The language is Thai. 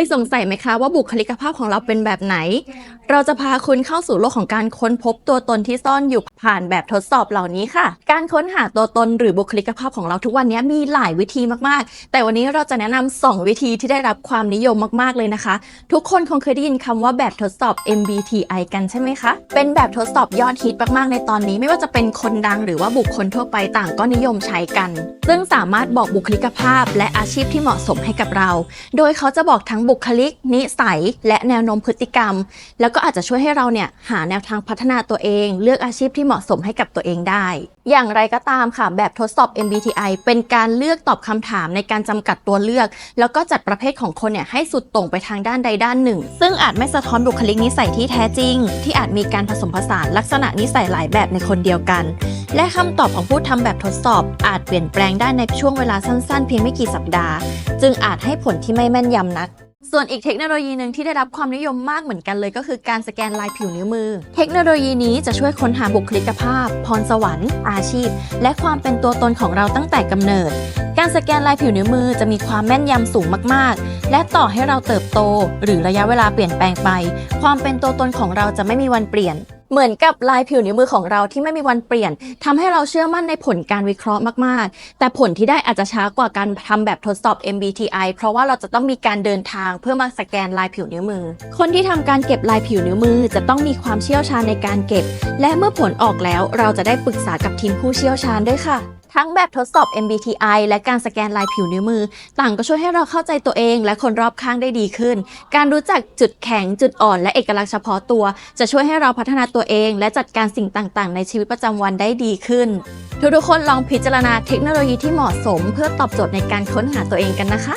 ยสงสัยไหมคะว่าบุคลิกภาพของเราเป็นแบบไหน เราจะพาคุณเข้าสู่โลกของการค้นพบตัวตนที่ซ่อนอยู่ผ่านแบบทดสอบเหล่านี้ค่ะ การค้นหาตัวตนหรือบุคลิกภาพของเราทุกวันนี้มีหลายวิธีมากๆ แต่วันนี้เราจะแนะนำสองวิธีที่ได้รับความนิยมมากๆเลยนะคะ ทุกคนคงเคยได้ยินคำว่าแบบทดสอบ MBTI กันใช่ไหมคะ เป็นแบบทดสอบยอดฮิตมากๆในตอนนี้ ไม่ว่าจะเป็นคนดังหรือว่าบุคคลทั่วไปต่างก็นิยมใช้กัน ซึ่งสามารถบอกบุคลิกภาพ และอาชีพที่เหมาะสมให้กับเรา โดยเขาจะบอกทั้งบุคลิก นิสัย และแนวโน้มพฤติกรรม แล้วก็อาจจะช่วยให้เราเนี่ยหาแนวทางพัฒนาตัวเอง เลือกอาชีพที่เหมาะสมให้กับตัวเองได้ อย่างไรก็ตามค่ะ แบบทดสอบ MBTI เป็นการเลือกตอบคำถามในการจำกัดตัวเลือก แล้วก็จัดประเภทของคนเนี่ยให้สุดตรงไปทางด้านใดด้านหนึ่ง ซึ่งอาจไม่สะท้อนบุคลิกนิสัยที่แท้จริง ที่อาจมีการผสมผสานลักษณะนิสัยหลายแบบในคนเดียวกัน และคำตอบของผู้ทำแบบทดสอบ อาจเปลี่ยนแปลงได้ในช่วงเวลาสั้นๆ เพียงไม่กี่สัปดาห์ จึงอาจให้ผลที่ไม่แม่นยำนัก ส่วนอีกเทคโนโลยีหนึ่งที่ได้รับความนิยมมากเหมือนกันเลยก็คือการสแกนลายผิวนิ้วมือ เทคโนโลยีนี้จะช่วยค้นหาบุคลิกภาพ พรสวรรค์ อาชีพ และความเป็นตัวตนของเราตั้งแต่กำเนิด การสแกนลายผิวนิ้วมือจะมีความแม่นยำสูงมากๆ และต่อให้เราเติบโต หรือระยะเวลาเปลี่ยนแปลงไป ความเป็นตัวตนของเราจะไม่มีวันเปลี่ยน เหมือนกับลายผิวนิ้วมือของเราที่ไม่มีวันเปลี่ยนทำให้เราเชื่อมั่นในผลการวิเคราะห์มากๆ แต่ผลที่ได้อาจจะช้ากว่าการทำแบบทดสอบ MBTI เพราะว่าเราจะต้องมีการเดินทางเพื่อมาสแกนลายผิวนิ้วมือ คนที่ทำการเก็บลายผิวนิ้วมือ จะต้องมีความเชี่ยวชาญในการเก็บ และเมื่อผลออกแล้วเราจะได้ปรึกษากับทีมผู้เชี่ยวชาญด้วยค่ะ ทั้งแบบทดสอบ MBTI และการสแกนลายผิวนิ้วมือ ต่างก็ช่วยให้เราเข้าใจตัวเอง และคนรอบข้างได้ดีขึ้น การรู้จักจุดแข็งจุดอ่อนและเอกลักษณ์เฉพาะตัว จะช่วยให้เราพัฒนาตัวเอง และจัดการสิ่งต่างๆ ในชีวิตประจำวันได้ดีขึ้น ทุกๆคนลองพิจารณาเทคโนโลยีที่เหมาะสม เพื่อตอบโจทย์ในการค้นหาตัวเองกันนะคะ